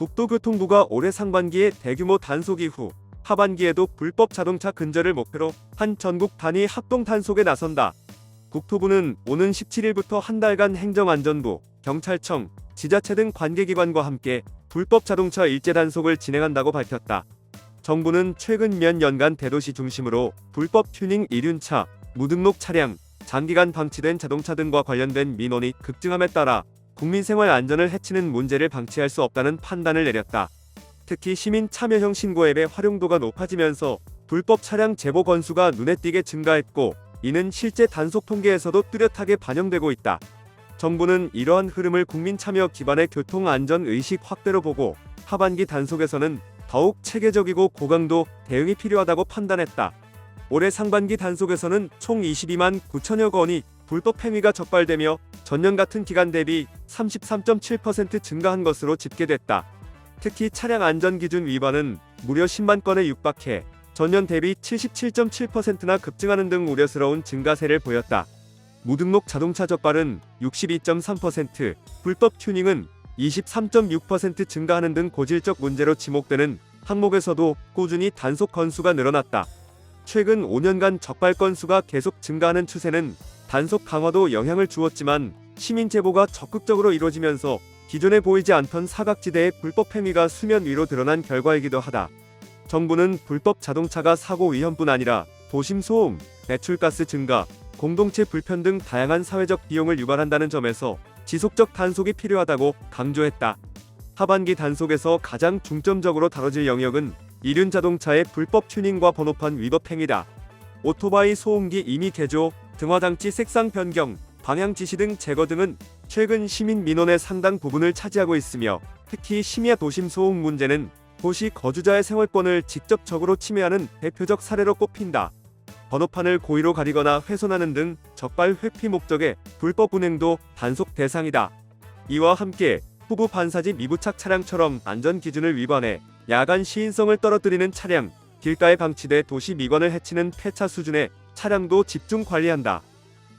국토교통부가 올해 상반기에 대규모 단속 이후 하반기에도 불법 자동차 근절을 목표로 한 전국 단위 합동 단속에 나선다. 국토부는 오는 17일부터 한 달간 행정안전부, 경찰청, 지자체 등 관계기관과 함께 불법 자동차 일제 단속을 진행한다고 밝혔다. 정부는 최근 몇 년간 대도시 중심으로 불법 튜닝 이륜차, 무등록 차량, 장기간 방치된 자동차 등과 관련된 민원이 급증함에 따라 국민 생활 안전을 해치는 문제를 방치할 수 없다는 판단을 내렸다. 특히 시민 참여형 신고 앱의 활용도가 높아지면서 불법 차량 제보 건수가 눈에 띄게 증가했고 이는 실제 단속 통계에서도 뚜렷하게 반영되고 있다. 정부는 이러한 흐름을 국민 참여 기반의 교통 안전 의식 확대로 보고 하반기 단속에서는 더욱 체계적이고 고강도 대응이 필요하다고 판단했다. 올해 상반기 단속에서는 총 22만 9천여 건이 불법 행위가 적발되며 전년 같은 기간 대비 33.7% 증가한 것으로 집계됐다. 특히 차량 안전 기준 위반은 무려 10만 건에 육박해 전년 대비 77.7%나 급증하는 등 우려스러운 증가세를 보였다. 무등록 자동차 적발은 62.3%, 불법 튜닝은 23.6% 증가하는 등 고질적 문제로 지목되는 항목에서도 꾸준히 단속 건수가 늘어났다. 최근 5년간 적발 건수가 계속 증가하는 추세는 단속 강화도 영향을 주었지만 시민 제보가 적극적으로 이루어지면서 기존에 보이지 않던 사각지대의 불법 행위가 수면 위로 드러난 결과이기도 하다. 정부는 불법 자동차가 사고 위험뿐 아니라 도심 소음, 배출가스 증가, 공동체 불편 등 다양한 사회적 비용을 유발한다는 점에서 지속적 단속이 필요하다고 강조했다. 하반기 단속에서 가장 중점적으로 다뤄질 영역은 이륜 자동차의 불법 튜닝과 번호판 위법 행위다. 오토바이 소음기 임의 개조, 등화장치 색상 변경, 방향 지시 등 제거 등은 최근 시민 민원의 상당 부분을 차지하고 있으며 특히 심야 도심 소음 문제는 도시 거주자의 생활권을 직접적으로 침해하는 대표적 사례로 꼽힌다. 번호판을 고의로 가리거나 훼손하는 등 적발 회피 목적의 불법 운행도 단속 대상이다. 이와 함께 후보 반사지 미부착 차량처럼 안전 기준을 위반해 야간 시인성을 떨어뜨리는 차량, 길가에 방치돼 도시 미관을 해치는 폐차 수준의 차량도 집중 관리한다.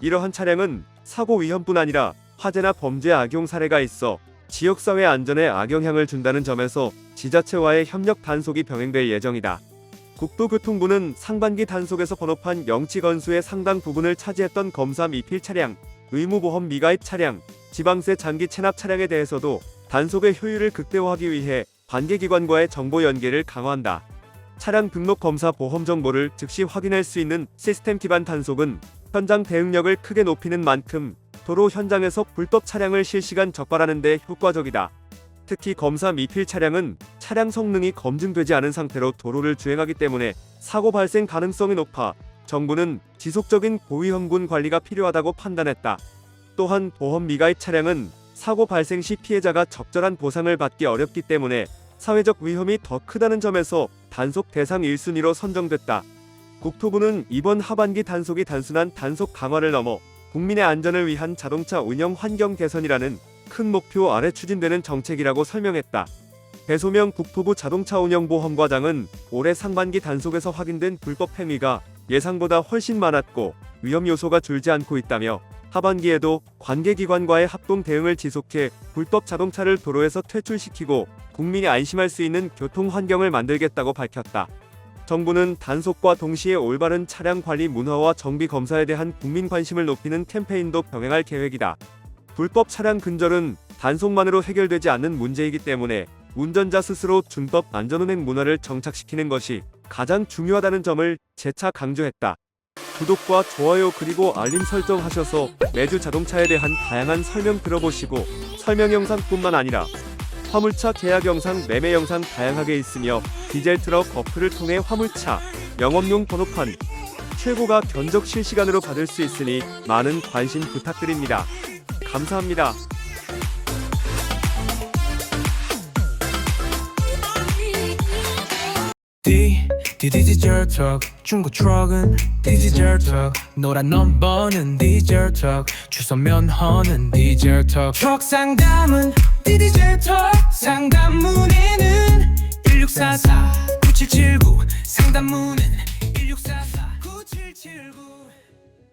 이러한 차량은 사고 위험뿐 아니라 화재나 범죄 악용 사례가 있어 지역사회 안전에 악영향을 준다는 점에서 지자체와의 협력 단속이 병행될 예정이다. 국토교통부는 상반기 단속에서 번호판 영치 건수의 상당 부분을 차지했던 검사 미필 차량, 의무보험 미가입 차량, 지방세 장기 체납 차량에 대해서도 단속의 효율을 극대화하기 위해 관계기관과의 정보 연계를 강화한다. 차량 등록 검사 보험 정보를 즉시 확인할 수 있는 시스템 기반 단속은 현장 대응력을 크게 높이는 만큼 도로 현장에서 불법 차량을 실시간 적발하는 데 효과적이다. 특히 검사 미필 차량은 차량 성능이 검증되지 않은 상태로 도로를 주행하기 때문에 사고 발생 가능성이 높아 정부는 지속적인 고위험군 관리가 필요하다고 판단했다. 또한 보험 미가입 차량은 사고 발생 시 피해자가 적절한 보상을 받기 어렵기 때문에 사회적 위험이 더 크다는 점에서 단속 대상 1순위로 선정됐다. 국토부는 이번 하반기 단속이 단순한 단속 강화를 넘어 국민의 안전을 위한 자동차 운영 환경 개선이라는 큰 목표 아래 추진되는 정책이라고 설명했다. 배소명 국토부 자동차 운영 보험과장은 올해 상반기 단속에서 확인된 불법 행위가 예상보다 훨씬 많았고 위험 요소가 줄지 않고 있다며 하반기에도 관계기관과의 합동 대응을 지속해 불법 자동차를 도로에서 퇴출시키고 국민이 안심할 수 있는 교통 환경을 만들겠다고 밝혔다. 정부는 단속과 동시에 올바른 차량 관리 문화와 정비 검사에 대한 국민 관심을 높이는 캠페인도 병행할 계획이다. 불법 차량 근절은 단속만으로 해결되지 않는 문제이기 때문에 운전자 스스로 준법 안전운행 문화를 정착시키는 것이 가장 중요하다는 점을 재차 강조했다. 구독과 좋아요 그리고 알림 설정 하셔서 매주 자동차에 대한 다양한 설명 들어보시고 설명 영상뿐만 아니라 화물차 계약 영상, 매매 영상 다양하게 있으며 디젤 트럭 어플을 통해 화물차, 영업용 번호판, 최고가 견적 실시간으로 받을 수 있으니 많은 관심 부탁드립니다. 감사합니다. D D 디젤 트럭. 중고 트럭은 디젤 트럭. 노란 넘버는 디젤 트럭. 주소 면허는 디젤 트럭. 트럭 상담은 디젤 트럭 상담 문의는 1644 9779 상담 문의는